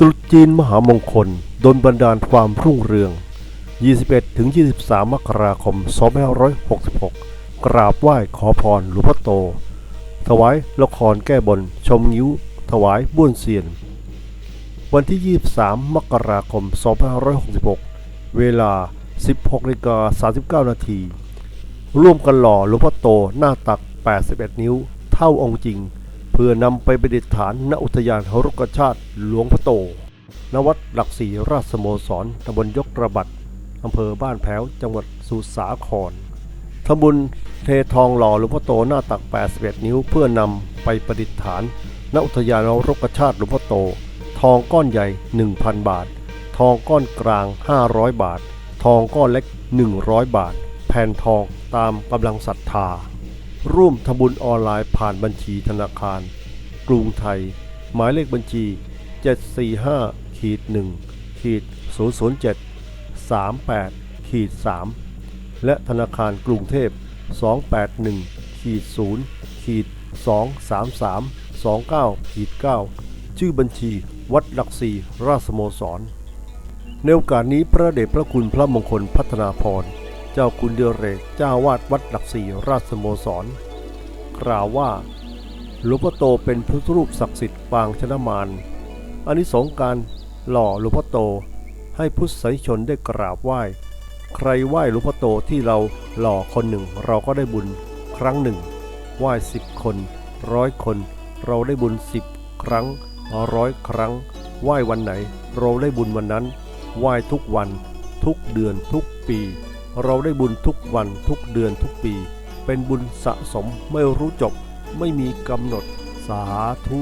ตรุษจีนมหามงคลดลบันดาลความรุ่งเรือง 21-23 มกราคม 2566 กราบไหว้ขอพรหลวงพ่อโต ถวายละครแก้บน ชมงิ้ว ถวายบ้วนเซียน วันที่ 23 มกราคม 2566 เวลา 16นาฬิกา39 นาที ร่วมกันหล่อหลวงพ่อโตหน้าตัก 81 นิ้ว เท่าองค์จริง เพื่อนำไปประดิษฐานณอุทยานหรุกชาติหลวงพ่อโต ณ วัดหลักสี่ราชสโมสรตำบลยกระบัดอำเภอบ้านแพ้ว จังหวัดสุสาครทำบุญเททองหล่อหลวงพ่อโตหน้าตัก 81 นิ้ว เพื่อนำไปประดิษฐาน ณ อุทยานหรกชาติหลวงพ่อโต ทองก้อนใหญ่ 1,000 บาท ทองก้อนกลาง 500 บาท ทองก้อนเล็ก 100 บาท แผ่นทองตามกำลังศรัทธา ร่วมทำบุญออนไลน์ผ่านบัญชีธนาคาร กรุงไทย หมายเลขบัญชี 745ขีด1ขีด007 38ขีด3และธนาคารกรุงเทพ 281ขีด0ขีด233 29ขีด9ชื่อบัญชีวัดหลักสีราสโมสร ในโอกาสนี้พระเดชพระคุณพระมงคลพัฒนาพร เจ้าคุณเดเรกเจ้าวาดวัดหลักสี่ราชสโมสร กล่าวว่าหลวงพ่อโตเป็นพระรูปศักดิ์สิทธิ์ปางชนะมารอานิสงส์การหล่อหลวงพ่อโตให้พุทธสาธุชนได้กราบไหว้ ใครไหว้หลวงพ่อโตที่เราหล่อคนหนึ่งเราก็ได้บุญครั้งหนึ่งไหว้สิบคนร้อยคน เราได้บุญสิบครั้งร้อยครั้ง ไหว้วันไหน เราได้บุญวันนั้น ไหว้ทุกวัน ทุกเดือนทุกปี เราได้บุญทุกวันทุกเดือนทุกปี เป็นบุญสะสมไม่รู้จบ ไม่มีกำหนดสาธุ